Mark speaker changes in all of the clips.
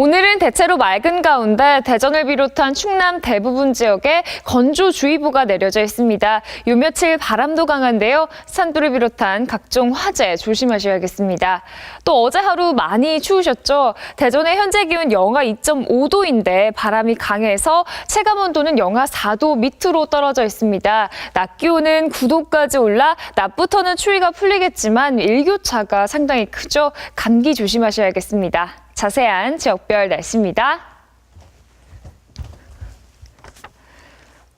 Speaker 1: 오늘은 대체로 맑은 가운데 대전을 비롯한 충남 대부분 지역에 건조주의보가 내려져 있습니다. 요 며칠 바람도 강한데요. 산불을 비롯한 각종 화재 조심하셔야겠습니다. 또 어제 하루 많이 추우셨죠? 대전의 현재 기온 영하 2.5도인데 바람이 강해서 체감 온도는 영하 4도 밑으로 떨어져 있습니다. 낮 기온은 9도까지 올라 낮부터는 추위가 풀리겠지만 일교차가 상당히 크죠. 감기 조심하셔야겠습니다. 자세한 지역별 날씨입니다.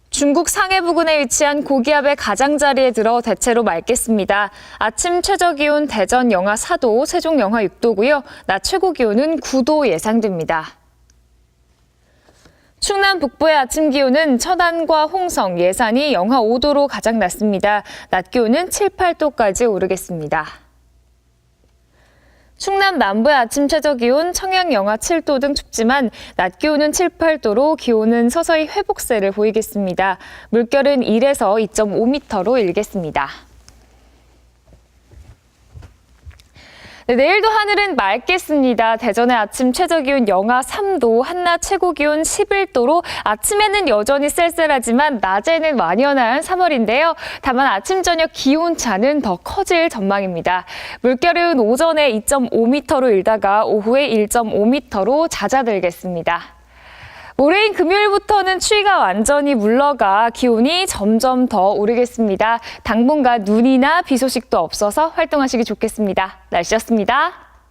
Speaker 1: 중국 상해 부근에 위치한 고기압의 가장자리에 들어 대체로 맑겠습니다. 아침 최저 기온 대전 영하 4도, 세종 영하 6도고요. 낮 최고 기온은 9도 예상됩니다. 충남 북부의 아침 기온은 천안과 홍성, 예산이 영하 5도로 가장 낮습니다. 낮 기온은 7, 8도까지 오르겠습니다. 충남 남부의 아침 최저 기온 청양 영하 7도 등 춥지만 낮 기온은 7, 8도로 기온은 서서히 회복세를 보이겠습니다. 물결은 1에서 2.5m로 일겠습니다. 네, 내일도 하늘은 맑겠습니다. 대전의 아침 최저 기온 영하 3도, 한낮 최고 기온 11도로 아침에는 여전히 쌀쌀하지만 낮에는 완연한 3월인데요. 다만 아침 저녁 기온 차는 더 커질 전망입니다. 물결은 오전에 2.5m로 일다가 오후에 1.5m로 잦아들겠습니다. 모레인 금요일부터는 추위가 완전히 물러가 기온이 점점 더 오르겠습니다. 당분간 눈이나 비 소식도 없어서 활동하시기 좋겠습니다. 날씨였습니다.